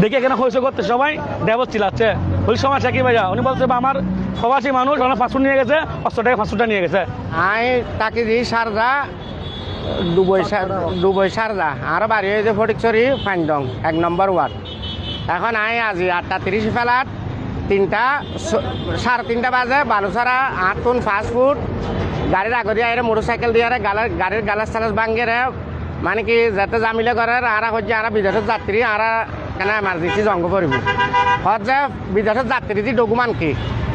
দেখে এখানে হয়েছে করতে সবাই। ড্রাইভার চিলাচ্ছে ওই সমস্যা কি ভাইয়া। উনি বলছে আমার প্রবাসী মানুষ, ওনার ফাস্টফুড নিয়ে গেছে, পাঁচশো টাকা ফাস্টফুডটা নিয়ে গেছে। আই তাকে দিই সারদা দুবই দুবই সারদা। আর বাড়ি হয়েছে ফটিকছড়ি ফাইনদং এক নম্বর ওয়ার্ড। এখন আই আজি, আটটা তিরিশ ফেলাত, তিনটা সাড়ে তিনটা বাজে বালুসারা আটটুন ফাস্ট ফুড গাড়ির আগে দিয়ে আইরে মোটর সাইকেল দিয়ে গাড়ির গালাস টালাস ভাঙ্গে মানে কি, যাতে জামিলে করে আর হচ্ছে আর বিদেশের যাত্রী আর কেন এমার্জেন্সি জঙ্গ পড়ব হত যে বিদেশের যাত্রী যে ডকুমেন্ট কি?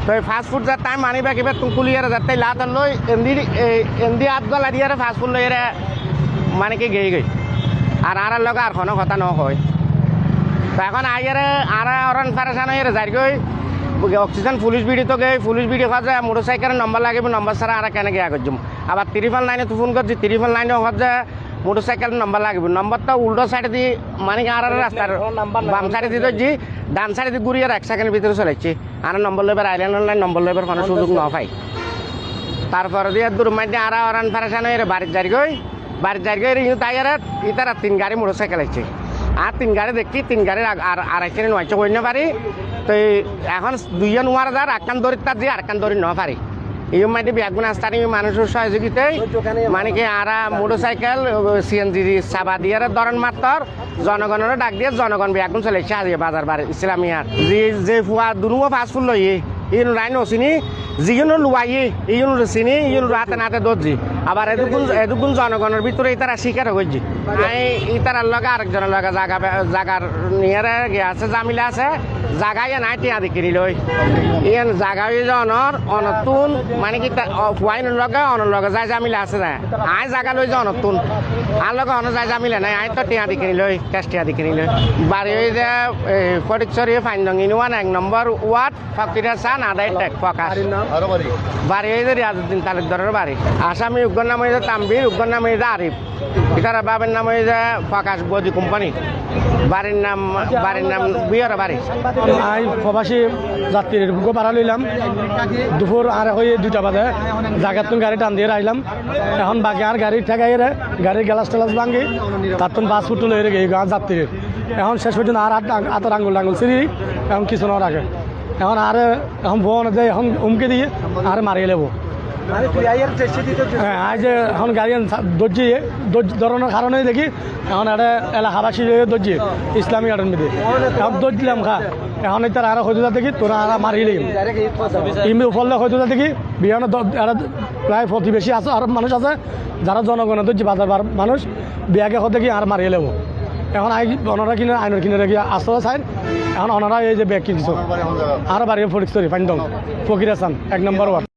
তো এই ফাস্ট ফুড যার টাইম আনিবা কিবা তুমি কুলিয়ারে যাতে লাত লই এমদি এমদি আট গলা দিয়ে ফাস্ট ফুড লই মানে কি গেই গই। আর আর লগে আর কোনো কথা নকয়। তো এখন আইয়ারে আর অরন ফারেসান হয়ে যাই গই অক্সিজেন পুলিশ বিডি তো গই পুলিশ বিডি খাওয়া যায় মোটর সাইকেলের নম্বর লাগবে নম্বর ছাড়া আর কেন গিয়া করছুম আবার তিরিফাল লাইনে তো ফোন করছি তিরিফাল লাইনে হওয়া যায় মোটর সাইকেলের নম্বর লাগবে। নম্বরটা উল্টো সাইডে দিয়ে মানে আর রাস্তার বাম সাইডে দিয়ে ধরছি। ডান সাইডে দিয়ে ঘুরিয়ে এক সেকেন্ডের ভিতরে চলেছি আর নম্বর লইবার আইল্যান্ড লাইন নম্বর লইবার কোনো সুযোগ ন পাই তারপরে দিয়ে দূর মাঝে আর অরান ফারেসান হয়ে বাড়ির যাই গই বাড়ির যাই গই ইউ তাইয়ারে ইতারা তিন গাড়ি মোটর সাইকেল আছে। আর তিন গাড়ি দেখি তিন গাড়ির আগ- আর আড়াইশে নয়শো করি না পারি। তো এখন দুইজন নোয়ার যার আকান দড়ি তার দিয়ে আরেকান দড়ি ন পারি। এই ব্যাগুন আস্তানি মানুষের সহযোগিতায় মানে কি আরা মোটর সাইকেল সিএনজি সাবা দিয়ে দরন মাত্তর জনগণের ডাক দিয়ে জনগণ ব্যাগুন চলেছে আজকে বাজার বার ইসলামিয়ার যে যে ফুয়া দুনুও ফাস্ট ফুড লই ইন রাইন চিনি যিকোনো লুয়াই ইউন চিনি ইউন হাতে নাতে দর্জি। আবার এদুকুন এদুকুন জনগণের ভিতরে ইতারা শিকার হয়েছি। ইতারার লগে আরেকজনের লগে জাগা জাগার নিয়ে আছে জামিলা আছে। জাগাই নাই টিয়া দি কিনি লই ইয়ান জাগা জনৰ অনতুন মানে কি ফুৱাইন লগে অনৰ লগে যাই জামিলা আছে না আই জাগা লৈ যে অনতুন। আর লগে অন যাই জামিলা নাই আই তো টিয়া দি কিনি লই কেশ টিয়া দি কিনি লই বাড়ি যে ফটিকচৰি ফাইনদঙিন ওয়ান এক নম্বর ওয়ার্ড ফকিরা চান আদায় টেক ফকাস বাড়ি হয়ে যে রিয়াজুদ্দিন তালুকদারের বাড়ি। আসামি উগ্র নাম হয়ে যে তাম্বির উগ্র নাম হয়ে যে আরিফ। ইতারা বাবার নাম হয়ে যে ফকাস বদি কোম্পানি। বাড়ির নাম বাড়ির নাম বিয়ের বাড়ি। আই প্রবাসী যাত্রীর বুকো ভাড়া লইলাম। দুপুর আর হয়ে দুইটা বাজে। জায়গার তুমি গাড়ি টান দিয়ে আইলাম। এখন বাকি আর গাড়ি ঠেকাই রে। গাড়ির গ্লাস টেলাস ভাঙ্গি, তার তুমি বাস ফুট লই রে গাঁ যাত্রীর এখন শেষ পর্যন্ত আর আতর আঙ্গুল টাঙ্গুল সিঁড়ি এখন কিছু রাখে এখন আর, এখন বোন এখন উমকে দিয়ে আর মারিয়ে হ্যাঁ আজ এখন গাড়ি দর্জি ধরনের কারণে দেখি, এখন একটা এলাকাবাসী দর্জি, ইসলামী গার্ডেন মেয়েদের এখন দর্জ দিলাম, খা। এখন তার আর হয়তো দেখি, তোরা আর মারিলিম ইমি উপরলে হয়তো দেখি, বিহানে প্রায় প্রতিবেশী আছে, আর মানুষ আছে, যারা জনগণের দর্জি বাজার মানুষ বিয়াকে হতে কি আর মারিয়ে লেবো এখন আই ওনারা কিনে, আইনের কিনে রেখে আসতে চাই এখন ওনারা এই যে ব্যাগ কিনছো। আর বাড়ি ফরিক সরি ফাইন ফকির হাসান, এক নম্বর ওয়ার্ড।